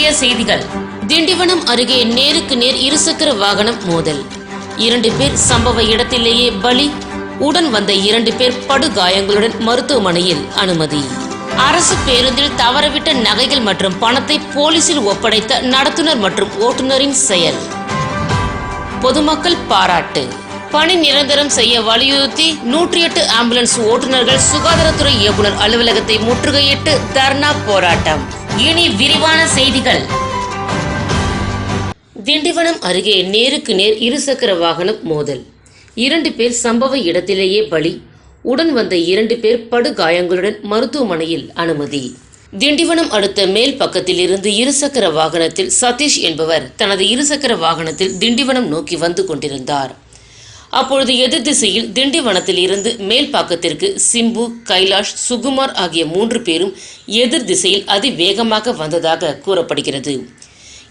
முக்கிய செய்திகள். திண்டிவனம் அருகே நேருக்கு நேர் இருசக்கர வாகனம் மோதல். இரண்டு பேர் சம்பவ இடத்திலேயே பலி. உடன் வந்த இரண்டு பேர் படுகாயங்களுடன் மருத்துவமனையில் அனுமதி. அரசு பேருந்தில் தவறவிட்ட நகைகள் மற்றும் பணத்தை போலீசில் ஒப்படைத்த நடத்துனர் மற்றும் ஓட்டுநரின் செயல். பொதுமக்கள் பாராட்டு. பணி நிரந்தரம் செய்ய வலியுறுத்தி நூற்றி எட்டு ஆம்புலன்ஸ் ஓட்டுநர்கள் சுகாதாரத்துறை இயக்குனர் அலுவலகத்தை முற்றுகையிட்டு தர்ணா போராட்டம். இனி விரிவான செய்திகள். திண்டிவனம் அருகே நேருக்கு நேர் இருசக்கர வாகனம் மோதல். இரண்டு பேர் சம்பவ இடத்திலேயே பலி. உடன் வந்த இரண்டு பேர் படுகாயங்களுடன் மருத்துவமனையில் அனுமதி. திண்டிவனம் அடுத்த மேல் பக்கத்தில் இருந்து இருசக்கர வாகனத்தில் சதீஷ் என்பவர் தனது இருசக்கர வாகனத்தில் திண்டிவனம் நோக்கி வந்து கொண்டிருந்தார். அப்பொழுது எதிர் திசையில் திண்டிவனத்தில் இருந்து மேல்பாக்கத்திற்கு சிம்பு கைலாஷ் சுகுமார் ஆகிய மூன்று பேரும் எதிர் திசையில் அதிவேகமாக வந்ததாக கூறப்படுகிறது.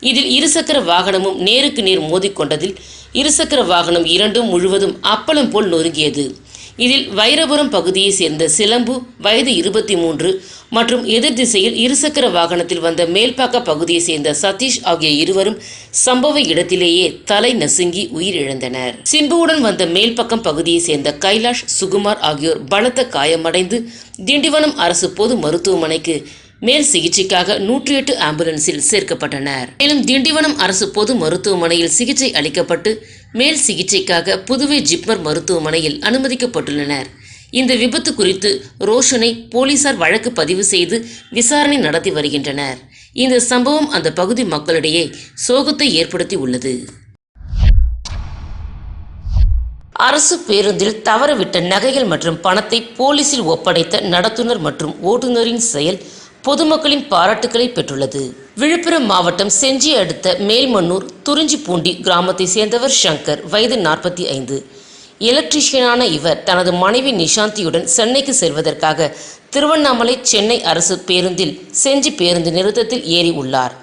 இதில் இருசக்கர வாகனமும் நேருக்கு நேர் மோதிக்கொண்டதில் இருசக்கர வாகனம் இரண்டும் முழுவதும் அப்பளம் போல் நொறுங்கியது. இதில் வைரபுரம் பகுதியைச் சேர்ந்த சிலம்பு வயது இருபத்தி மூன்று மற்றும் எதிர் திசையில் இருசக்கர வாகனத்தில் வந்த மேல்பாக்க பகுதியைச் சேர்ந்த சதீஷ் ஆகிய இருவரும் சம்பவ இடத்திலேயே தலை நசுங்கி உயிரிழந்தனர். சிம்புவுடன் வந்த மேல்பக்கம் பகுதியைச் சேர்ந்த கைலாஷ் சுகுமார் ஆகியோர் பலத்த காயமடைந்து திண்டிவனம் அரசு பொது மருத்துவமனைக்கு மேல் சிகிச்சைக்காக நூற்றி எட்டு ஆம்புலன்ஸில் சேர்க்கப்பட்டனர். மேலும் திண்டிவனம் அரசு பொது மருத்துவமனையில் சிகிச்சை அளிக்கப்பட்டு மேல் சிகிச்சைக்காக புதுவை ஜிப்மர் மருத்துவமனையில் அனுமதிக்கப்பட்டுள்ளனர். இந்த விபத்து குறித்து ரோஷனை போலீசார் வழக்கு பதிவு செய்து விசாரணை நடத்தி வருகின்றனர். இந்த சம்பவம் அந்த பகுதி மக்களிடையே சோகத்தை ஏற்படுத்தி உள்ளது. அரசு பேருந்தில் தவறவிட்ட நகைகள் மற்றும் பணத்தை போலீசில் ஒப்படைத்த நடத்துனர் மற்றும் ஓட்டுநரின் செயல் பொதுமக்களின் பாராட்டுக்களை பெற்றுள்ளது. விழுப்புரம் மாவட்டம் செஞ்சி அடுத்த மேல்மன்னூர் துறிஞ்சிப்பூண்டி கிராமத்தை சேர்ந்தவர் சங்கர் வயது நாற்பத்தி ஐந்து. எலக்ட்ரீஷியனான இவர் தனது மனைவி நிஷாந்தியுடன் சென்னைக்கு செல்வதற்காக திருவண்ணாமலை சென்னை அரசு பேருந்தில் செஞ்சி பேருந்து நிறுத்தத்தில் ஏறி உள்ளார்.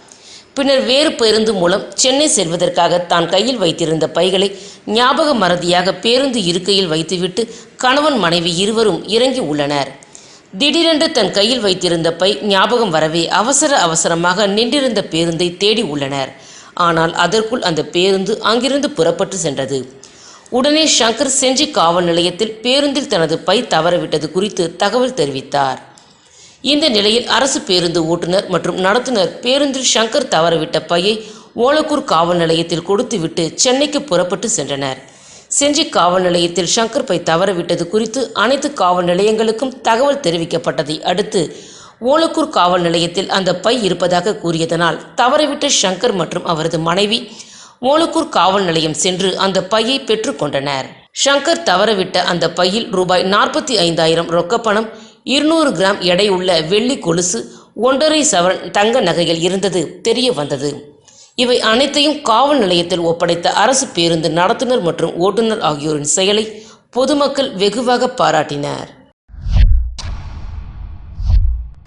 பின்னர் வேறு பேருந்து மூலம் சென்னை செல்வதற்காக தான் கையில் வைத்திருந்த பைகளை ஞாபக மறதியாக பேருந்து இருக்கையில் வைத்துவிட்டு கணவன் மனைவி இருவரும் இறங்கி உள்ளனர். திடீரென்று தன் கையில் வைத்திருந்த பை ஞாபகம் வரவே அவசர அவசரமாக நின்றிருந்த பேருந்தை தேடி உள்ளனர். ஆனால் அதற்குள் அந்த பேருந்து அங்கிருந்து புறப்பட்டு சென்றது. உடனே ஷங்கர் செஞ்சி காவல் நிலையத்தில் பேருந்தில் தனது பை தவறவிட்டது குறித்து தகவல் தெரிவித்தார். இந்த நிலையில் அரசு பேருந்து ஓட்டுநர் மற்றும் நடத்துனர் பேருந்தில் ஷங்கர் தவறவிட்ட பையை ஓலக்கூர் காவல் நிலையத்தில் கொடுத்துவிட்டு சென்னைக்கு புறப்பட்டு சென்றனர். செஞ்சி காவல் நிலையத்தில் சங்கர் பை தவறவிட்டது குறித்து அனைத்து காவல் நிலையங்களுக்கும் தகவல் தெரிவிக்கப்பட்டதை அடுத்து ஓலக்கூர் காவல் நிலையத்தில் அந்த பை இருப்பதாக கூறியதனால் தவறவிட்ட சங்கர் மற்றும் அவரது மனைவி ஓலக்கூர் காவல் நிலையம் சென்று அந்த பையை பெற்றுக்கொண்டனர் சங்கர் தவறவிட்ட அந்த பையில் ரூபாய் நாற்பத்தி ஐந்தாயிரம் ரொக்கப்பணம் இருநூறு கிராம் எடையுள்ள வெள்ளி கொலுசு ஒன்றரை சவரன் தங்க நகைகள் இருந்தது தெரிய வந்தது. இவை அனைத்தையும் காவல் நிலையத்தில் ஒப்படைத்த அரசு பேருந்து நடத்துனர் மற்றும் ஓட்டுநர் ஆகியோரின் செயலை பொதுமக்கள் வெகுவாக பாராட்டினர்.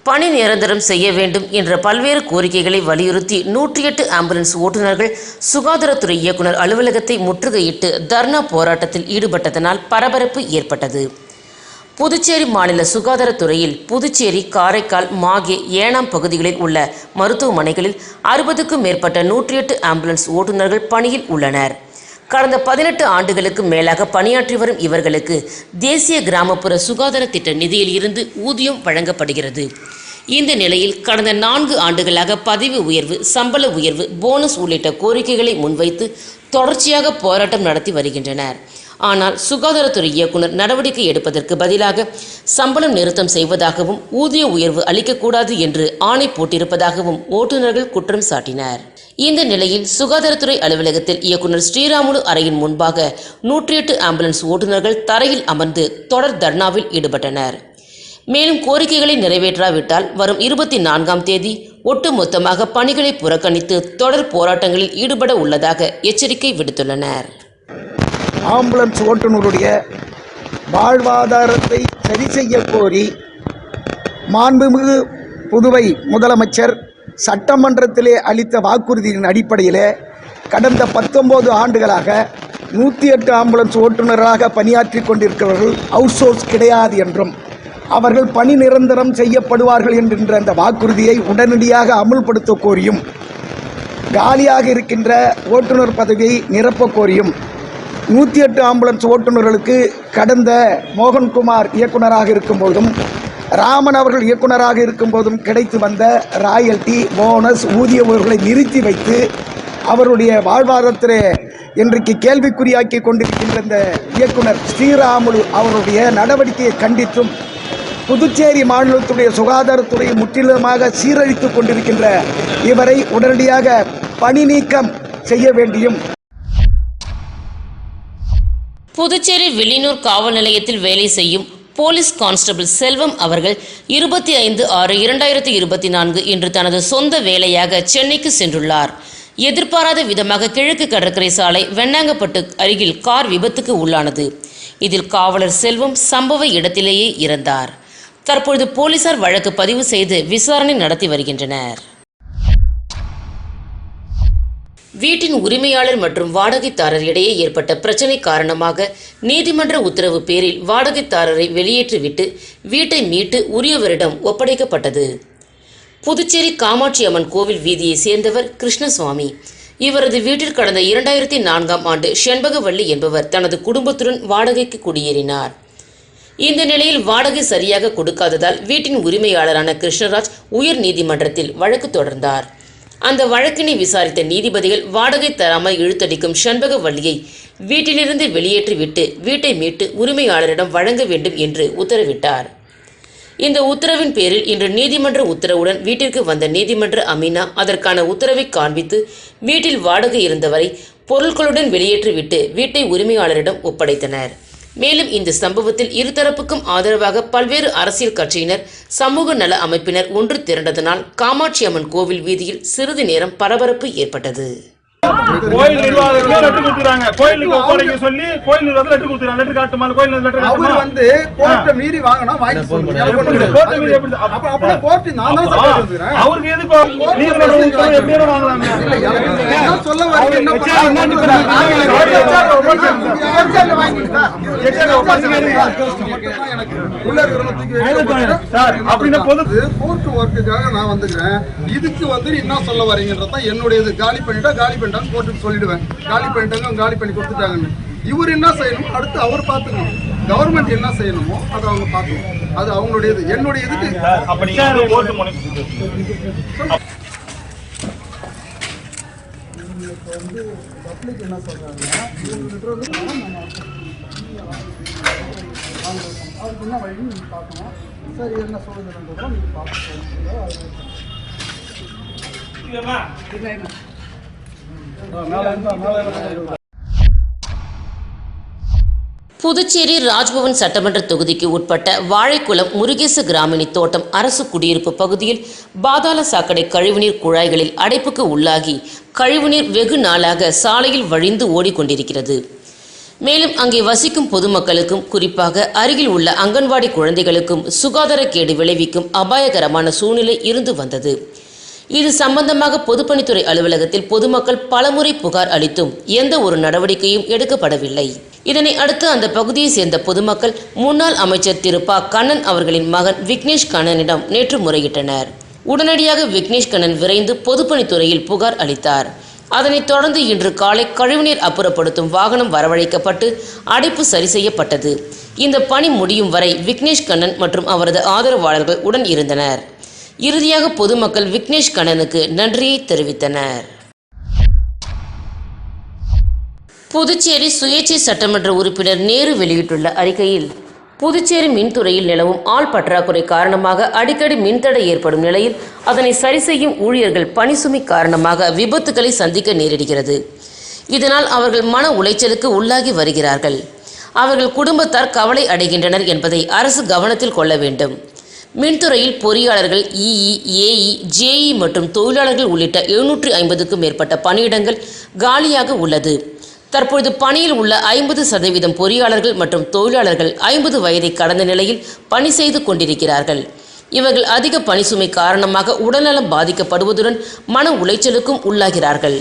பணி நிரந்தரம் செய்ய வேண்டும் என்ற பல்வேறு கோரிக்கைகளை வலியுறுத்தி நூற்றி எட்டு ஆம்புலன்ஸ் ஓட்டுநர்கள் சுகாதாரத்துறை இயக்குனர் அலுவலகத்தை முற்றுகையிட்டு தர்ணா போராட்டத்தில் ஈடுபட்டதனால் பரபரப்பு ஏற்பட்டது. புதுச்சேரி மாநில சுகாதாரத்துறையில் புதுச்சேரி காரைக்கால் மாகே ஏனாம் பகுதிகளில் உள்ள மருத்துவமனைகளில் அறுபதுக்கும் மேற்பட்ட நூற்றி எட்டு ஆம்புலன்ஸ் ஓட்டுநர்கள் பணியில் உள்ளனர். கடந்த பதினெட்டு ஆண்டுகளுக்கு மேலாக பணியாற்றி வரும் இவர்களுக்கு தேசிய கிராமப்புற சுகாதார திட்ட நிதியில் இருந்து ஊதியம் வழங்கப்படுகிறது. இந்த நிலையில் கடந்த நான்கு ஆண்டுகளாக பதவி உயர்வு சம்பள உயர்வு போனஸ் உள்ளிட்ட கோரிக்கைகளை முன்வைத்து தொடர்ச்சியாக போராட்டம் நடத்தி வருகின்றனர். ஆனால் சுகாதாரத்துறை இயக்குனர் நடவடிக்கை எடுப்பதற்கு பதிலாக சம்பளம் நிறுத்தம் செய்வதாகவும் ஊதிய உயர்வு அளிக்கக்கூடாது என்று ஆணை போட்டிருப்பதாகவும் ஓட்டுநர்கள் குற்றம் சாட்டினர். இந்த நிலையில் சுகாதாரத்துறை அலுவலகத்தில் இயக்குனர் ஸ்ரீராமுலு அறையின் முன்பாக நூற்றி எட்டு ஆம்புலன்ஸ் ஓட்டுநர்கள் தரையில் அமர்ந்து தொடர் தர்ணாவில் ஈடுபட்டனர். மேலும் கோரிக்கைகளை நிறைவேற்றாவிட்டால் வரும் இருபத்தி நான்காம் தேதி ஒட்டுமொத்தமாக பணிகளை புறக்கணித்து தொடர் போராட்டங்களில் ஈடுபட உள்ளதாக எச்சரிக்கை விடுத்துள்ளனர். ஆம்புலன்ஸ் ஓட்டுநருடைய வாழ்வாதாரத்தை சரி செய்ய கோரி மாண்புமிகு புதுவை முதலமைச்சர் சட்டமன்றத்திலே அளித்த வாக்குறுதியின் அடிப்படையில் கடந்த பத்தொம்போது ஆண்டுகளாக நூற்றி எட்டு ஆம்புலன்ஸ் ஓட்டுநராக பணியாற்றி கொண்டிருக்கிறவர்கள் அவுட் சோர்ஸ் கிடையாது என்றும் அவர்கள் பணி நிரந்தரம் செய்யப்படுவார்கள் என்கின்ற அந்த வாக்குறுதியை உடனடியாக அமுல்படுத்த கோரியும் காலியாக இருக்கின்ற ஓட்டுநர் பதவியை நிரப்ப கோரியும் நூற்றி எட்டு ஆம்புலன்ஸ் ஓட்டுநர்களுக்கு கடந்த மோகன்குமார் இயக்குனராக இருக்கும்போதும் ராமன் அவர்கள் இயக்குனராக இருக்கும்போதும் கிடைத்து வந்த ராயல்டி போனஸ் ஊதிய உயர்வுகளை நிறுத்தி வைத்து அவருடைய வாழ்வாதாரத்தில் இன்றைக்கு கேள்விக்குறியாக்கி கொண்டிருக்கின்ற இந்த இயக்குனர் ஸ்ரீராமுலு அவருடைய நடவடிக்கையை கண்டித்தும் புதுச்சேரி மாநிலத்துடைய சுகாதாரத்துறையை முற்றிலுமாக சீரழித்துக் கொண்டிருக்கின்ற இவரை உடனடியாக பணி நீக்கம் செய்ய வேண்டியும் புதுச்சேரி வெளியூர் காவல் நிலையத்தில் வேலை செய்யும் போலீஸ் கான்ஸ்டபிள் செல்வம் அவர்கள் இருபத்தி ஐந்து ஆறு இரண்டாயிரத்தி இருபத்தி நான்கு இன்று தனது சொந்த வேலையாக சென்னைக்கு சென்றுள்ளார். எதிர்பாராத விதமாக கிழக்கு கடற்கரை சாலை வெண்ணாங்கப்பட்டு அருகில் கார் விபத்துக்கு உள்ளானது. இதில் காவலர் செல்வம் சம்பவ இடத்திலேயே இறந்தார். தற்பொழுது போலீசார் வழக்கு பதிவு செய்து விசாரணை நடத்தி வருகின்றனர். வீட்டின் உரிமையாளர் மற்றும் வாடகைதாரர் இடையே ஏற்பட்ட பிரச்சனை காரணமாக நீதிமன்ற உத்தரவு பேரில் வாடகைதாரரை வெளியேற்றிவிட்டு வீட்டை மீட்டு உரியவரிடம் ஒப்படைக்கப்பட்டது. புதுச்சேரி காமாட்சி அம்மன் கோவில் வீதியை சேர்ந்தவர் கிருஷ்ணசுவாமி. இவரது வீட்டில் கடந்த இரண்டாயிரத்தி நான்காம் ஆண்டு செண்பகவள்ளி என்பவர் தனது குடும்பத்துடன் வாடகைக்கு குடியேறினார். இந்த நிலையில் வாடகை சரியாக கொடுக்காததால் வீட்டின் உரிமையாளரான கிருஷ்ணராஜ் உயர் நீதிமன்றத்தில் வழக்கு தொடர்ந்தார். அந்த வழக்கினை விசாரித்த நீதிபதிகள் வாடகை தராமல் இழுத்தடிக்கும் சண்பகவல்லியை வீட்டிலிருந்து வெளியேற்றிவிட்டு வீட்டை மீட்டு உரிமையாளரிடம் வழங்க வேண்டும் என்று உத்தரவிட்டார். இந்த உத்தரவின் பேரில் இன்று நீதிமன்ற உத்தரவுடன் வீட்டிற்கு வந்த நீதிமன்ற அமீனா அதற்கான உத்தரவை காண்பித்து வீட்டில் வாடகை இருந்தவரை பொருட்களுடன் வெளியேற்றிவிட்டு வீட்டை உரிமையாளரிடம் ஒப்படைத்தனர். மேலும் இந்த சம்பவத்தில் இருதரப்புக்கும் ஆதரவாக பல்வேறு அரசியல் கட்சியினர் சமூக நல அமைப்பினர் ஒன்று திரண்டதனால் காமாட்சி அம்மன் கோவில் வீதியில் சிறிது நேரம் பரபரப்பு ஏற்பட்டது. கோயில் நிர்வாகமே லெட்டர் கொடுத்துறாங்க. கோயிலுக்கு ஒப்படைக்க சொல்லி கோயில் நிர்வாகம் லெட்டர் கொடுத்துறாங்க. லெட்டர் காட்டுமா? கோயில் லெட்டர் அவர் காட்டுமா? வந்து கோர்ட்டை மீறி வாங்கினா வாங்கி. கோர்ட்டு மீறி எப்படி அப்ப அப்ப கோர்ட் நான் தான். அவருக்கு எதுக்கு சொல்ல வரீங்க? என்ன பொது கோர்ட் ஒர்க்குக்காக நான் வந்துக்கிறேன். இதுக்கு வந்து என்ன சொல்ல வரீங்கன்றது தான் என்னுடைய காலி பண்ணிட்டா காலி பண்ணிட்டான்னு கோர்ட்டுக்கு சொல்லிடுவேன். காலி பண்ணிட்டாங்க அவங்க காலி பண்ணி கொடுத்துட்டாங்கன்னு. இவர் என்ன செய்யணும்? அடுத்து அவர் பார்த்துக்கணும். கவர்மெண்ட் என்ன செய்யணுமோ அதை அவங்க பார்க்கணும். அது அவங்களுடைய இது என்னுடைய இதுக்கு அப்படி ஓட்டு மனு பப்ளிக் என்ன சொல்கிறாங்கன்னா இவங்ககிட்ட இருந்து பணம் நம்ம அதுக்கு என்ன வழின்னு நீங்கள் பார்க்கணும் சரி என்ன சொல்லுதுன்றதும் நீங்கள் பார்த்து புதுச்சேரி ராஜ்பவன் சட்டமன்ற தொகுதிக்கு உட்பட்ட வாழைக்குளம் முருகேச கிராமினி தோட்டம் அரசு குடியிருப்பு பகுதியில் பாதாள சாக்கடை கழிவுநீர் குழாய்களில் அடைப்புக்கு உள்ளாகி கழிவுநீர் வெகு நாளாக சாலையில் வழிந்து ஓடிக்கொண்டிருக்கிறது. மேலும் அங்கே வசிக்கும் பொதுமக்களுக்கும் குறிப்பாக அருகில் உள்ள அங்கன்வாடி குழந்தைகளுக்கும் சுகாதாரக்கேடு விளைவிக்கும் அபாயகரமான சூழ்நிலை இருந்து வந்தது. இது சம்பந்தமாக பொதுப்பணித்துறை அலுவலகத்தில் பொதுமக்கள் பலமுறை புகார் அளித்தும் எந்த ஒரு நடவடிக்கையும் எடுக்கப்படவில்லை. இதனை அடுத்து அந்த பகுதியை சேர்ந்த பொதுமக்கள் முன்னாள் அமைச்சர் திரு. ப. கண்ணன் அவர்களின் மகன் விக்னேஷ் கண்ணனிடம் நேற்று முறையிட்டனர். உடனடியாக விக்னேஷ் கண்ணன் விரைந்து பொதுப்பணித்துறையில் புகார் அளித்தார். அதனைத் தொடர்ந்து இன்று காலை கழிவுநீர் அப்புறப்படுத்தும் வாகனம் வரவழைக்கப்பட்டு அடைப்பு சரி செய்யப்பட்டது. இந்த பணி முடியும் வரை விக்னேஷ் கண்ணன் மற்றும் அவரது ஆதரவாளர்கள் உடன் இருந்தனர். இறுதியாக பொதுமக்கள் விக்னேஷ் கண்ணனுக்கு நன்றியை தெரிவித்தனர். புதுச்சேரி சுயேட்சை சட்டமன்ற உறுப்பினர் நேரு வெளியிட்டுள்ள அறிக்கையில் புதுச்சேரி மின்துறையில் நிலவும் ஆள் பற்றாக்குறை காரணமாக அடிக்கடி மின்தடை ஏற்படும் நிலையில் அதனை சரி செய்யும் ஊழியர்கள் பணிசுமை காரணமாக விபத்துக்களை சந்திக்க நேரிடுகிறது. இதனால் அவர்கள் மன உளைச்சலுக்கு உள்ளாகி வருகிறார்கள். அவர்கள் குடும்பத்தார் கவலை அடைகின்றனர் என்பதை அரசு கவனத்தில் கொள்ள வேண்டும். மின்துறையில் பொறியாளர்கள் இஇ ஏஇ ஜேஇ மற்றும் தொழிலாளர்கள் உள்ளிட்ட எழுநூற்றி ஐம்பதுக்கும் மேற்பட்ட பணியிடங்கள் காலியாக உள்ளது. தற்பொழுது பணியில் உள்ள ஐம்பது சதவீதம் பொறியாளர்கள் மற்றும் தொழிலாளர்கள் ஐம்பது வயதை கடந்த நிலையில் பணி செய்து கொண்டிருக்கிறார்கள். இவர்கள் அதிக பணிசுமை காரணமாக உடல்நலம் பாதிக்கப்படுவதுடன் மன உளைச்சலுக்கும் உள்ளாகிறார்கள்.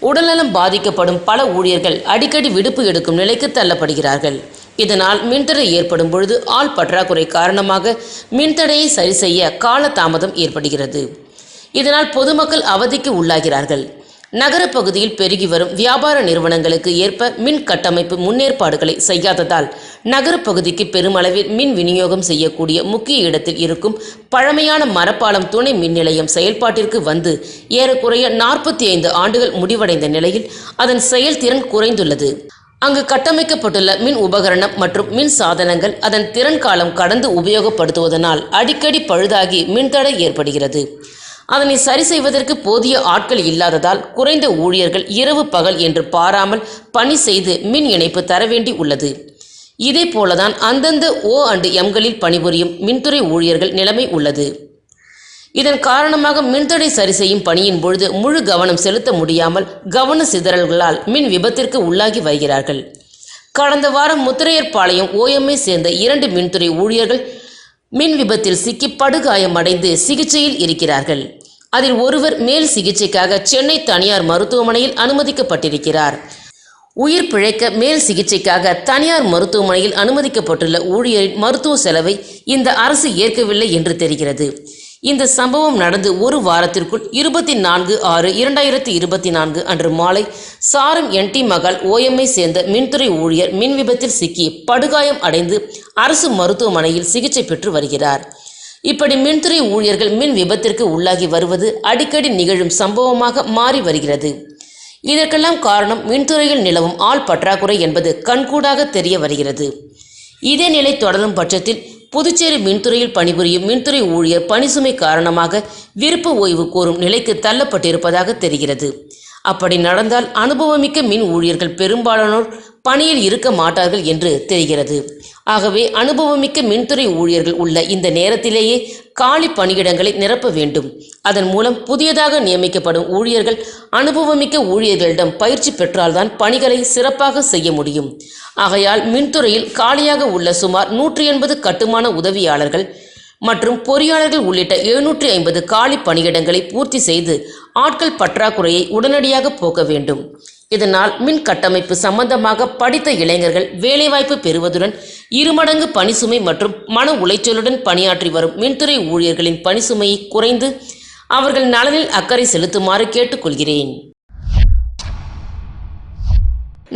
உடல்நலம் பாதிக்கப்படும் பல ஊழியர்கள் அடிக்கடி விடுப்பு எடுக்கும் நிலைக்கு தள்ளப்படுகிறார்கள். இதனால் மின்தடை ஏற்படும் பொழுது ஆள் பற்றாக்குறை காரணமாக மின்தடையை சரி செய்ய கால தாமதம் ஏற்படுகிறது. இதனால் பொதுமக்கள் அவதிக்கு உள்ளாகிறார்கள். நகரப்பகுதியில் பெருகி வரும் வியாபார நிறுவனங்களுக்கு ஏற்ப மின் கட்டமைப்பு முன்னேற்பாடுகளை செய்யாததால் நகரப்பகுதிக்கு பெருமளவில் மின் விநியோகம் செய்யக்கூடிய முக்கிய இடத்தில் இருக்கும் பழமையான மரப்பாலம் துணை மின் நிலையம் செயல்பாட்டிற்கு வந்து ஏறக்குறைய நாற்பத்தி ஐந்து ஆண்டுகள் முடிவடைந்த நிலையில் அதன் செயல்திறன் குறைந்துள்ளது. அங்கு கட்டமைக்கப்பட்டுள்ள மின் உபகரணம் மற்றும் மின் சாதனங்கள் அதன் திறன் காலம் கடந்து உபயோகப்படுத்துவதனால் அடிக்கடி பழுதாகி மின்தடை ஏற்படுகிறது. அதனை சரி செய்வதற்கு போதிய ஆட்கள் இல்லாததால் குறைந்த ஊழியர்கள் இரவு பகல் என்று பாராமல் பணி செய்து மின் இணைப்பு தர வேண்டி உள்ளது. இதே போலதான் அந்தந்த ஓ அண்டு எம்களில் பணிபுரியும் மின்துறை ஊழியர்கள் நிலைமை உள்ளது. இதன் காரணமாக மின்தடை சரி செய்யும் பணியின் பொழுது முழு கவனம் செலுத்த முடியாமல் கவன சிதறல்களால் மின் விபத்திற்கு உள்ளாகி வருகிறார்கள். கடந்த வாரம் முத்திரையர்பாளையம் ஓஎம்ஐ சேர்ந்த இரண்டு மின்துறை ஊழியர்கள் மின் விபத்தில் சிக்கி படுகாயமடைந்து சிகிச்சையில் இருக்கிறார்கள். அதில் ஒருவர் மேல் சிகிச்சைக்காக சென்னை தனியார் மருத்துவமனையில் அனுமதிக்கப்பட்டிருக்கிறார். உயிர் பிழைக்க மேல் சிகிச்சைக்காக தனியார் மருத்துவமனையில் அனுமதிக்கப்பட்டுள்ள ஊழியரின் மருத்துவ செலவை இந்த அரசு ஏற்கவில்லை என்று தெரிகிறது. இந்த சம்பவம் நடந்து ஒரு வாரத்திற்குள் இருபத்தி நான்கு ஆறு இரண்டாயிரத்தி இருபத்தி நான்கு அன்று மாலை சாரம் என்டி மகால் ஓஎம்ஐ சேர்ந்த மின்துறை ஊழியர் மின் விபத்தில் சிக்கி படுகாயம் அடைந்து அரசு மருத்துவமனையில் சிகிச்சை பெற்று வருகிறார். இப்படி மின்துறை ஊழியர்கள் மின் விபத்திற்கு உள்ளாகி வருவது அடிக்கடி நிகழும் சம்பவமாக மாறி வருகிறது. இதற்கெல்லாம் காரணம் மின்துறையில் நிலவும் ஆள் பற்றாக்குறை என்பது கண்கூடாக தெரிய வருகிறது. இதே நிலை தொடரும் பட்சத்தில் புதுச்சேரி மின்துறையில் பணிபுரியும் மின்துறை ஊழியர் பணிசுமை காரணமாக விருப்ப ஓய்வு கோரும் நிலைக்கு தள்ளப்பட்டிருப்பதாக தெரிகிறது. அப்படி நடந்தால் அனுபவமிக்க மின் ஊழியர்கள் பெரும்பாலானோர் பணியில் இருக்க மாட்டார்கள் என்று தெரிகிறது. ஆகவே அனுபவமிக்க மின்துறை ஊழியர்கள் உள்ள இந்த நேரத்திலேயே காலி பணியிடங்களை நிரப்ப வேண்டும். அதன் மூலம் புதியதாக நியமிக்கப்படும் ஊழியர்கள் அனுபவமிக்க ஊழியர்களிடம் பயிற்சி பெற்றால்தான் பணிகளை சிறப்பாக செய்ய முடியும். ஆகையால் மின்துறையில் காலியாக உள்ள சுமார் நூற்றி எண்பது கட்டுமான உதவியாளர்கள் மற்றும் பொறியாளர்கள் உள்ளிட்ட எழுநூற்றி ஐம்பது காலி பணியிடங்களை பூர்த்தி செய்து ஆட்கள் பற்றாக்குறையை உடனடியாக போக்க வேண்டும். இதனால் மின் கட்டமைப்பு சம்பந்தமாக படித்த இளைஞர்கள் வேலைவாய்ப்பு பெறுவதுடன் இருமடங்கு பணிசுமை மற்றும் மன உளைச்சலுடன் பணியாற்றி வரும் மின்துறை ஊழியர்களின் பணிசுமையை குறைந்து அவர்கள் நலனில் அக்கறை செலுத்துமாறு கேட்டுக்கொள்கிறேன்.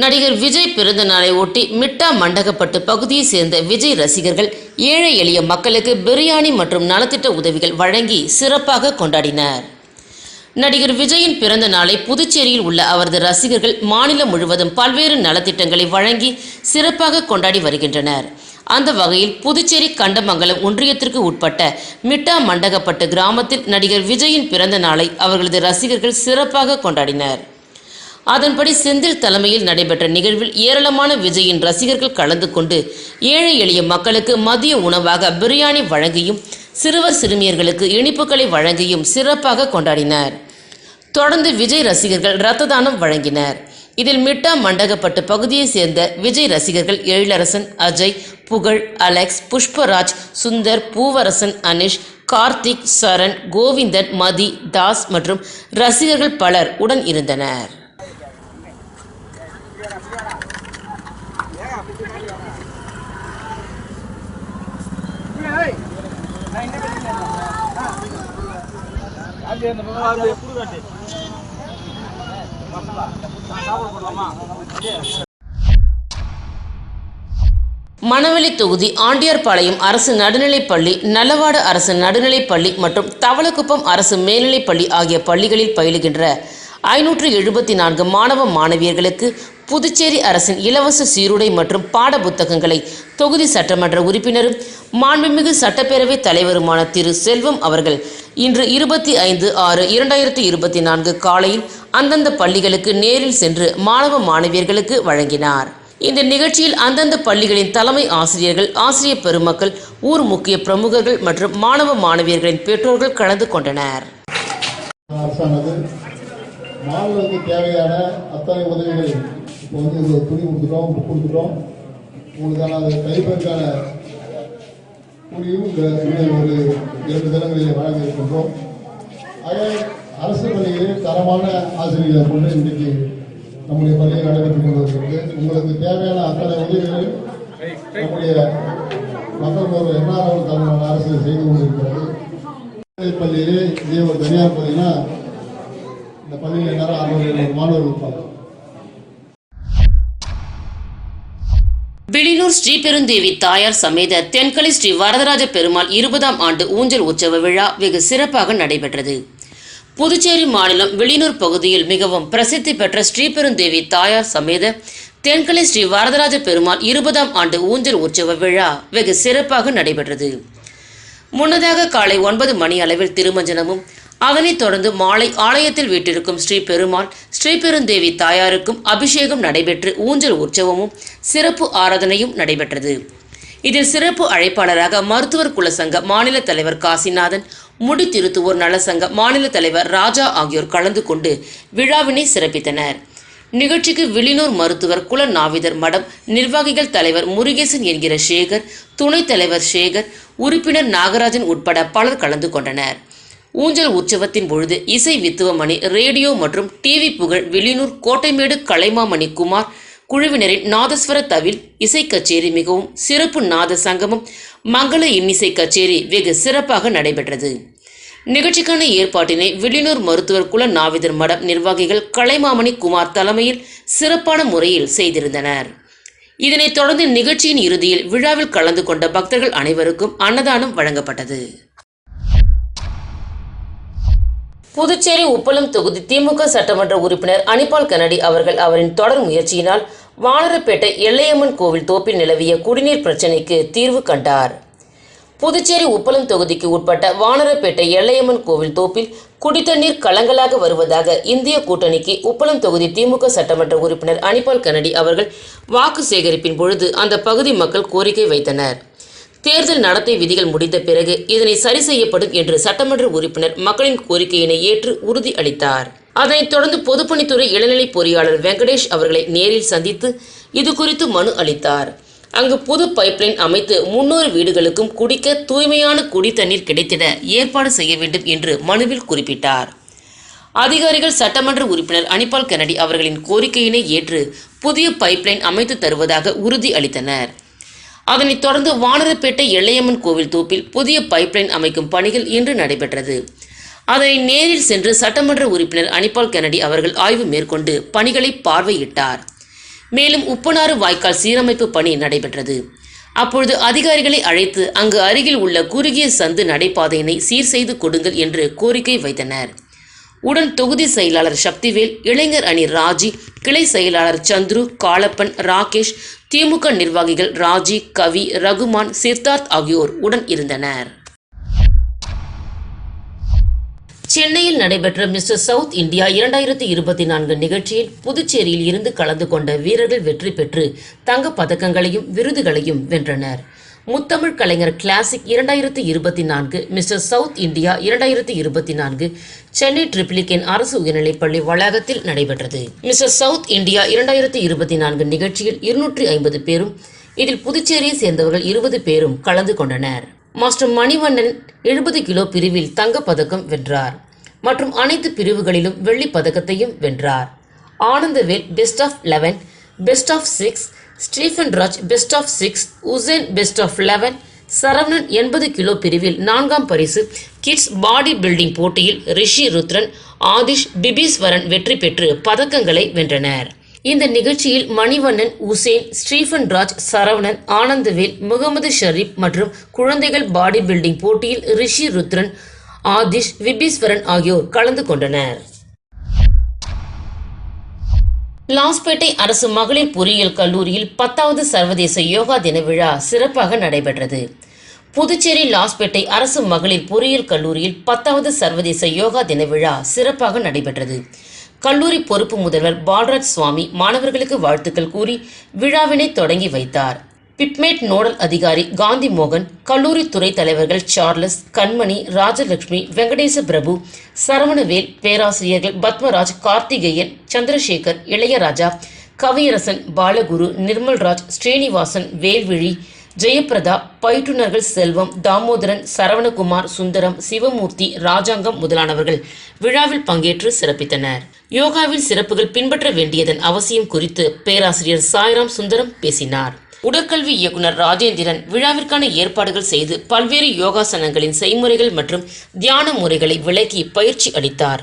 நடிகர் விஜய் பிறந்த நாளை ஒட்டி மிட்டா மண்டகப்பட்டு பகுதியை சேர்ந்த விஜய் ரசிகர்கள் ஏழை எளிய மக்களுக்கு பிரியாணி மற்றும் நலத்திட்ட உதவிகள் வழங்கி சிறப்பாக கொண்டாடினர். நடிகர் விஜயின் பிறந்த நாளை புதுச்சேரியில் உள்ள அவரது ரசிகர்கள் மாநிலம் முழுவதும் பல்வேறு நலத்திட்டங்களை வழங்கி சிறப்பாக கொண்டாடி வருகின்றனர். அந்த வகையில் புதுச்சேரி கண்டமங்கலம் ஒன்றியத்திற்கு உட்பட்ட மிட்டா மண்டகப்பட்டு கிராமத்தில் நடிகர் விஜயின் பிறந்த நாளை அவர்களது ரசிகர்கள் சிறப்பாக கொண்டாடினர். அதன்படி செந்தில் தலைமையில் நடைபெற்ற நிகழ்வில் ஏராளமான விஜயின் ரசிகர்கள் கலந்து கொண்டு ஏழை எளிய மக்களுக்கு மதிய உணவாக பிரியாணி வழங்கியும் சிறுவர் சிறுமியர்களுக்கு இனிப்புகளை வழங்கியும் சிறப்பாக கொண்டாடினர். தொடர்ந்து விஜய் ரசிகர்கள் ரத்த தானம் வழங்கினர். இதில் மிட்டா மண்டகப்பட்டு பகுதியைச் சேர்ந்த விஜய் ரசிகர்கள் எழிலரசன் அஜய் புகழ் அலெக்ஸ் புஷ்பராஜ் சுந்தர் பூவரசன் அனிஷ் கார்த்திக் சரண் கோவிந்தன் மதி தாஸ் மற்றும் ரசிகர்கள் பலர் உடன் இருந்தனர். மணவெளி தொகுதி ஆண்டியார்பாளையம் அரசு நடுநிலைப்பள்ளி நல்லவாடு அரசு நடுநிலைப்பள்ளி மற்றும் தவளக்குப்பம் அரசு மேல்நிலைப்பள்ளி ஆகிய பள்ளிகளில் பயிலுகின்ற ஐநூற்று எழுபத்தி நான்கு மாணவ மாணவியர்களுக்கு புதுச்சேரி அரசின் இலவச சீருடை மற்றும் பாட புத்தகங்களை தொகுதி சட்டமன்ற உறுப்பினரும் மாண்புமிகு சட்டப்பேரவைத் தலைவருமான திரு செல்வம் அவர்கள் இன்று இருபத்தி ஐந்து ஆறு இரண்டாயிரத்தி இருபத்தி நான்கு காலையில் அந்தந்த பள்ளிகளுக்கு நேரில் சென்று மாணவ மாணவியர்களுக்கு வழங்கினார். இந்த நிகழ்ச்சியில் அந்தந்த பள்ளிகளின் தலைமை ஆசிரியர்கள் ஆசிரியர் பெருமக்கள் ஊர் முக்கிய பிரமுகர்கள் மற்றும் மாணவ மாணவியர்களின் பெற்றோர்கள் கலந்து கொண்டனர். மாணவர்களுக்கு தேவையான அத்தனை உதவிகள் இப்போ வந்து துணி கொடுத்துட்டோம் புக் கொடுத்துட்டோம் உங்களுக்கான கைப்பற்கான கூலியும் இந்த இந்த ஒரு இரண்டு தினங்களிலே வழங்க இருக்கின்றோம் ஆக அரசு பள்ளிகளில் தரமான ஆசிரியர்களை கொண்டு இன்றைக்கு நம்முடைய பள்ளியில் நடைபெற்றுக் கொண்டு உங்களுக்கு தேவையான அத்தனை உதவிகளையும் நம்முடைய மக்கள் ஒரு என்ஆர்எல் தலைமையான அரசு செய்து கொண்டிருக்கிறது. பள்ளியிலே இதே ஒரு தனியார் பள்ளினா இந்த பள்ளியில் எல்லாரும் ஆர்வம் மாணவர்கள் இருப்பாங்க திருச்செந்தூர் ஸ்ரீபெருந்தேவி தாயார் சமேத தென்கலை ஸ்ரீ வரதராஜ பெருமாள் இருபதாம் ஆண்டு ஊஞ்சல் உற்சவ விழா வெகு சிறப்பாக நடைபெற்றது. புதுச்சேரி மாநிலம் வெளியூர் பகுதியில் மிகவும் பிரசித்தி பெற்ற ஸ்ரீபெருந்தேவி தாயார் சமேத தென்கலை ஸ்ரீ வரதராஜ பெருமாள் இருபதாம் ஆண்டு ஊஞ்சல் உற்சவ விழா வெகு சிறப்பாக நடைபெற்றது. முன்னதாக காலை ஒன்பது மணி அளவில் திருமஞ்சனமும் அதனைத் தொடர்ந்து மாலை ஆலயத்தில் வீட்டிருக்கும் ஸ்ரீ பெருமாள் ஸ்ரீபெருந்தேவி தாயாருக்கும் அபிஷேகம் நடைபெற்று ஊஞ்சல் உற்சவமும் சிறப்பு ஆராதனையும் நடைபெற்றது. இதில் சிறப்பு அழைப்பாளராக மருத்துவர் குலசங்க மாநில தலைவர் காசிநாதன் முடி திருத்துவோர் நலசங்க மாநில தலைவர் ராஜா ஆகியோர் கலந்து கொண்டு விழாவினை சிறப்பித்தனர். நிகழ்ச்சிக்கு விளினூர் மருத்துவர் குல நாவிதர் மடம் நிர்வாகிகள் தலைவர் முருகேசன் என்கிற சேகர் துணைத் தலைவர் சேகர் உறுப்பினர் நாகராஜன் உட்பட பலர் கலந்து கொண்டனர். ஊஞ்சல் உற்சவத்தின் பொழுது இசை வித்துவமணி ரேடியோ மற்றும் டிவி புகழ் வெளியூர் கோட்டைமேடு கலைமாமணி குமார் குழுவினரின் நாதஸ்வர தவில் இசை கச்சேரி மிகவும் சிறப்பு நாத சங்கமம். மங்கள இன்னிசை கச்சேரி வெகு சிறப்பாக நடைபெற்றது. நிகழ்ச்சிக்கான ஏற்பாட்டினை வெளியூர் மருத்துவர் குல நாவிதர் மடம் நிர்வாகிகள் கலைமாமணி குமார் தலைமையில் சிறப்பான முறையில் செய்திருந்தனர். இதனைத் தொடர்ந்து நிகழ்ச்சியின் இறுதியில் விழாவில் கலந்து கொண்ட பக்தர்கள் அனைவருக்கும் அன்னதானம் வழங்கப்பட்டது. புதுச்சேரி உப்பளம் தொகுதி திமுக சட்டமன்ற உறுப்பினர் அனிபால் கனடி அவர்கள் அவரின் தொடர் முயற்சியினால் வானரப்பேட்டை எல்லையம்மன் கோவில் தோப்பில் நிலவிய குடிநீர் பிரச்சினைக்கு தீர்வு கண்டார். புதுச்சேரி உப்பளம் தொகுதிக்கு உட்பட்ட வானரப்பேட்டை எல்லையம்மன் கோவில் தோப்பில் குடித்தண்ணீர் கலங்களாக வருவதாக இந்திய கூட்டணிக்கு உப்பளம் தொகுதி திமுக சட்டமன்ற உறுப்பினர் அனிபால் கனடி அவர்கள் வாக்கு சேகரிப்பின் பொழுது அந்த பகுதி மக்கள் கோரிக்கை வைத்தனர். தேர்தல் நடத்தை விதிகள் முடிந்த பிறகு இதனை சரி செய்யப்படும் என்று சட்டமன்ற உறுப்பினர் மக்களின் கோரிக்கையினை ஏற்று உறுதி அளித்தார். அதனைத் தொடர்ந்து பொதுப்பணித்துறை இளநிலை பொறியாளர் வெங்கடேஷ் அவர்களை நேரில் சந்தித்து இது குறித்து மனு அளித்தார். அங்கு புது பைப்லைன் அமைத்து முன்னூறு வீடுகளுக்கும் குடிக்க தூய்மையான குடி தண்ணீர் கிடைத்திட ஏற்பாடு செய்ய வேண்டும் என்று மனுவில் குறிப்பிட்டார். அதிகாரிகள் சட்டமன்ற உறுப்பினர் அனிபால் கெனடி அவர்களின் கோரிக்கையினை ஏற்று புதிய பைப்லைன் அமைத்து தருவதாக உறுதி அளித்தனர். அதனைத் தொடர்ந்து வானரப்பேட்டை எல்லையம்மன் கோவில் தோப்பில் புதிய பைப்லைன் அமைக்கும் பணிகள் இன்று நடைபெற்றது. அதனை நேரில் சென்று சட்டமன்ற உறுப்பினர் அனிபால் கெனடி அவர்கள் ஆய்வு மேற்கொண்டு பணிகளை பார்வையிட்டார். மேலும் உப்பனாறு வாய்க்கால் சீரமைப்பு பணி நடைபெற்றது. அப்பொழுது அதிகாரிகளை அழைத்து அங்கு அருகில் உள்ள குறுகிய சந்து நடைபாதையினை சீர் செய்து கொடுங்கள் என்று கோரிக்கை வைத்தனர். உடன் தொகுதி செயலாளர் சக்திவேல் இளைஞர் அணி ராஜி கிளை செயலாளர் சந்துரு காலப்பன் ராகேஷ் திமுக நிர்வாகிகள் ராஜி கவி ரகுமான் சித்தார்த் ஆகியோர் உடன் இருந்தனர். சென்னையில் நடைபெற்ற மிஸ்டர் சவுத் இந்தியா இரண்டாயிரத்தி இருபத்தி நான்கு நிகழ்ச்சியில் புதுச்சேரியில் இருந்து கலந்து கொண்ட வீரர்கள் வெற்றி பெற்று தங்கப் பதக்கங்களையும் விருதுகளையும் வென்றனர். முத்தமிழ் கலைஞர் கிளாசிக் இரண்டாயிரத்தி இருபத்தி நான்கு மிஸ்டர் சவுத் இந்தியா இரண்டாயிரத்தி இருபத்தி நான்கு சென்னை ட்ரிப்ளிகேன் e அரசு உயர்நிலைப்பள்ளி வளாகத்தில் நடைபெற்றது. மிஸ்டர் சவுத் இந்தியா இரண்டாயிரத்தி இருபத்தி நான்கு நிகழ்ச்சியில் இருநூற்றி ஐம்பது பேரும் இதில் புதுச்சேரியை சேர்ந்தவர்கள் இருபது பேரும் கலந்து கொண்டனர். மாஸ்டர் மணிவண்ணன் எழுபது கிலோ பிரிவில் தங்கப் பதக்கம் வென்றார். மற்றும் அனைத்து பிரிவுகளிலும் வெள்ளிப் பதக்கத்தையும் வென்றார். Anandavel best of eleven best of six Stephen Raj best of six Hussain best of eleven Saravanan எண்பது கிலோ பிரிவில் நான்காம் பரிசு கிட்ஸ் பாடி பில்டிங் போட்டியில் ரிஷி ருத்ரன் ஆதிஷ் பிபீஸ்வரன் வெற்றி பெற்று பதக்கங்களை வென்றனர். இந்த நிகழ்ச்சியில் மணிவண்ணன் உசேன் ஸ்டீஃபன் ராஜ் சரவணன் ஆனந்தவேல் முகமது ஷரீப் மற்றும் குழந்தைகள் பாடி பில்டிங் போட்டியில் ரிஷி ருத்ரன் ஆதிஷ் விபீஸ்வரன் ஆகியோர் கலந்து கொண்டனர். லாஸ்பேட்டை அரசு மகளிர் பொறியியல் கல்லூரியில் பத்தாவது சர்வதேச யோகா தின விழா சிறப்பாக நடைபெற்றது. புதுச்சேரி லாஸ்பேட்டை அரசு மகளிர் பொறியியல் கல்லூரியில் பத்தாவது சர்வதேச யோகா தின விழா சிறப்பாக நடைபெற்றது. கல்லூரி பொறுப்பு முதல்வர் பால்ராஜ் சுவாமி மாணவர்களுக்கு வாழ்த்துக்கள் கூறி விழாவினை தொடங்கி வைத்தார். பிப்மேட் நோடல் அதிகாரி காந்தி மோகன் கல்லூரி துறை தலைவர்கள் சார்லஸ் கண்மணி ராஜலட்சுமி வெங்கடேச பிரபு சரவணவேல் பேராசிரியர்கள் பத்மராஜ் கார்த்திகேயன் சந்திரசேகர் இளையராஜா கவியரசன் பாலகுரு நிர்மல்ராஜ் ஸ்ரீனிவாசன் வேல்விழி ஜெயபிரதா பயிற்றுநர்கள் செல்வம் தாமோதரன் சரவணகுமார் சுந்தரம் சிவமூர்த்தி ராஜாங்கம் முதலானவர்கள் விழாவில் பங்கேற்று சிறப்பித்தனர். யோகாவில் சிறப்புகள் பின்பற்ற வேண்டியதன் அவசியம் குறித்து பேராசிரியர் சாய்ராம் சுந்தரம் பேசினார். உடற்கல்வி இயக்குனர் ராஜேந்திரன் விழாவிற்கான ஏற்பாடுகள் செய்து பல்வேறு யோகாசனங்களின் செய்முறைகள் மற்றும் தியான முறைகளை விளக்கி பயிற்சி அளித்தார்.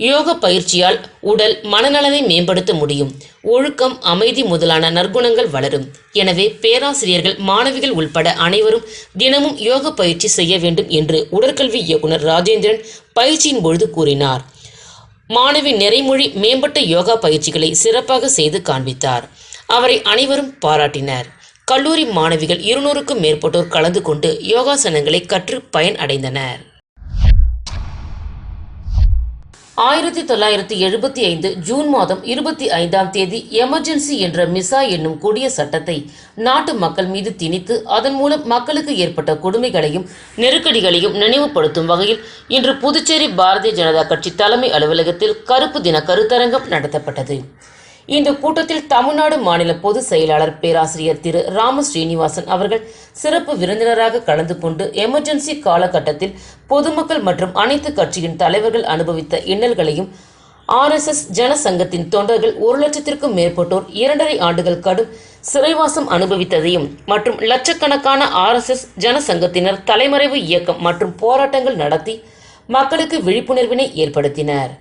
யோக பயிற்சியால் உடல் மனநலனை மேம்படுத்த முடியும். ஒழுக்கம் அமைதி முதலான நற்குணங்கள் வளரும். எனவே பேராசிரியர்கள் மாணவிகள் உள்பட அனைவரும் தினமும் யோக பயிற்சி செய்ய வேண்டும் என்று உடற்கல்வி இயக்குனர் ராஜேந்திரன் பயிற்சியின் பொழுது கூறினார். மாணவி நிறைமொழி மேம்பட்ட யோகா பயிற்சிகளை சிறப்பாக செய்து காண்பித்தார். அவரை அனைவரும் பாராட்டினர். கல்லூரி மாணவிகள் இருநூறுக்கும் மேற்பட்டோர் கலந்து கொண்டு யோகாசனங்களை கற்று பயன் அடைந்தனர். ஆயிரத்தி தொள்ளாயிரத்தி எழுபத்தி ஐந்து ஜூன் மாதம் இருபத்தி ஐந்தாம் தேதி எமர்ஜென்சி என்ற மிசா என்னும் கொடிய சட்டத்தை நாட்டு மக்கள் மீது திணித்து அதன் மூலம் மக்களுக்கு ஏற்பட்ட கொடுமைகளையும் நெருக்கடிகளையும் நினைவுபடுத்தும் வகையில் இன்று புதுச்சேரி பாரதிய ஜனதா கட்சி தலைமை அலுவலகத்தில் கருப்பு தின கருத்தரங்கம் நடத்தப்பட்டது. இந்த கூட்டத்தில் தமிழ்நாடு மாநில பொதுச் செயலாளர் பேராசிரியர் திரு ராம ஸ்ரீனிவாசன் அவர்கள் சிறப்பு விருந்தினராக கலந்து கொண்டு எமர்ஜென்சி காலகட்டத்தில் பொதுமக்கள் மற்றும் அனைத்து கட்சியின் தலைவர்கள் அனுபவித்த இன்னல்களையும் ஆர்எஸ்எஸ் ஜனசங்கத்தின் தொண்டர்கள் ஒரு லட்சத்திற்கும் மேற்பட்டோர் இரண்டரை ஆண்டுகள் கடும் சிறைவாசம் அனுபவித்ததையும் மற்றும் லட்சக்கணக்கான ஆர்எஸ்எஸ் ஜனசங்கத்தினர் தலைமறைவு இயக்கம் மற்றும் போராட்டங்கள் நடத்தி மக்களுக்கு விழிப்புணர்வினை ஏற்படுத்தினர்.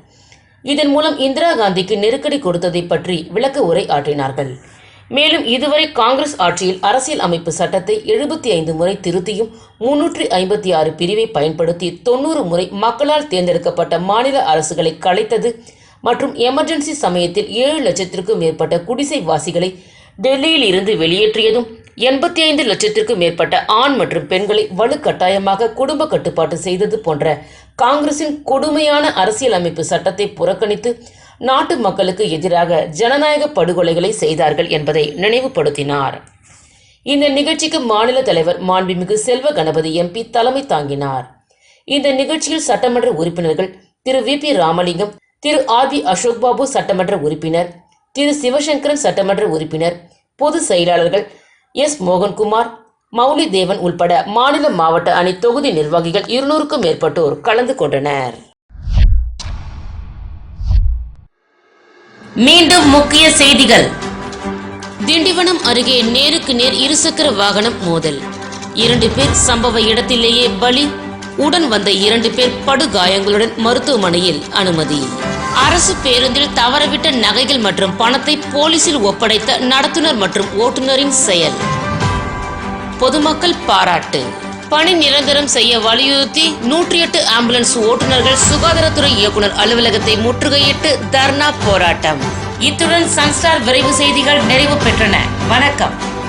இதன் மூலம் இந்திரா காந்திக்கு நெருக்கடி கொடுத்ததை பற்றி விளக்க உரை ஆற்றினார்கள் மேலும் இதுவரை காங்கிரஸ் ஆட்சியில் அரசியல் அமைப்பு சட்டத்தை எழுபத்தி ஐந்து முறை திருத்தியும் முன்னூற்றி ஐம்பத்தி ஆறு பிரிவை பயன்படுத்தி தொண்ணூறு முறை மக்களால் தேர்ந்தெடுக்கப்பட்ட மாநில அரசுகளை கலைத்தது மற்றும் எமர்ஜென்சி சமயத்தில் ஏழு லட்சத்திற்கும் மேற்பட்ட குடிசைவாசிகளை டெல்லியில் இருந்து வெளியேற்றியதும் எண்பத்தி ஐந்து லட்சத்திற்கும் மேற்பட்ட ஆண் மற்றும் பெண்களை வலுக்கட்டாயமாக குடும்ப கட்டுப்பாட்டு செய்தது போன்ற காங்கிரசின் கொடுமையான அரசியல் அமைப்பு சட்டத்தை புறக்கணித்து நாட்டு மக்களுக்கு எதிராக ஜனநாயக படுகொலைகளை செய்தார்கள் என்பதை நினைவுபடுத்தினார். இந்த நிகழ்ச்சிக்கு மாநில தலைவர் மாண்புமிகு செல்வ கணபதி எம்பி தலைமை தாங்கினார். இந்த நிகழ்ச்சியில் சட்டமன்ற உறுப்பினர்கள் Thiru V P Ramalingam Thiru R P Ashok Babu சட்டமன்ற உறுப்பினர் திரு சிவசங்கரன் சட்டமன்ற உறுப்பினர் பொது செயலாளர்கள் எஸ் மோகன்குமார் மௌலி தேவன் உள்பட மாநில மாவட்ட அணி தொகுதி நிர்வாகிகள் இருநூறுக்கும் மேற்பட்டோர் கலந்து கொண்டனர். மீண்டும் முக்கிய செய்திகள். திண்டிவனம் அருகே நேருக்கு நேர் இருசக்கர வாகனம் மோதல். இரண்டு பேர் சம்பவ இடத்திலேயே பலி. உடன் வந்த இரண்டு பேர் படுகாயங்களுடன் மருத்துவமனையில் அனுமதி. அரசு பேருந்தில் தவறவிட்ட நகைகள் மற்றும் பணத்தை போலீசில் ஒப்படைத்த நடத்துனர் மற்றும் ஓட்டுநரின் செயல். பொதுமக்கள் பாராட்டு. பணி நிரந்தரம் செய்ய வலியுறுத்தி நூற்றி எட்டு ஆம்புலன்ஸ் ஓட்டுநர்கள் சுகாதாரத்துறை இயக்குனர் அலுவலகத்தை முற்றுகையிட்டு தர்ணா போராட்டம். இத்துடன் சன்ஸ்டார் விரைவு செய்திகள் நிறைவு பெற்றன. வணக்கம்.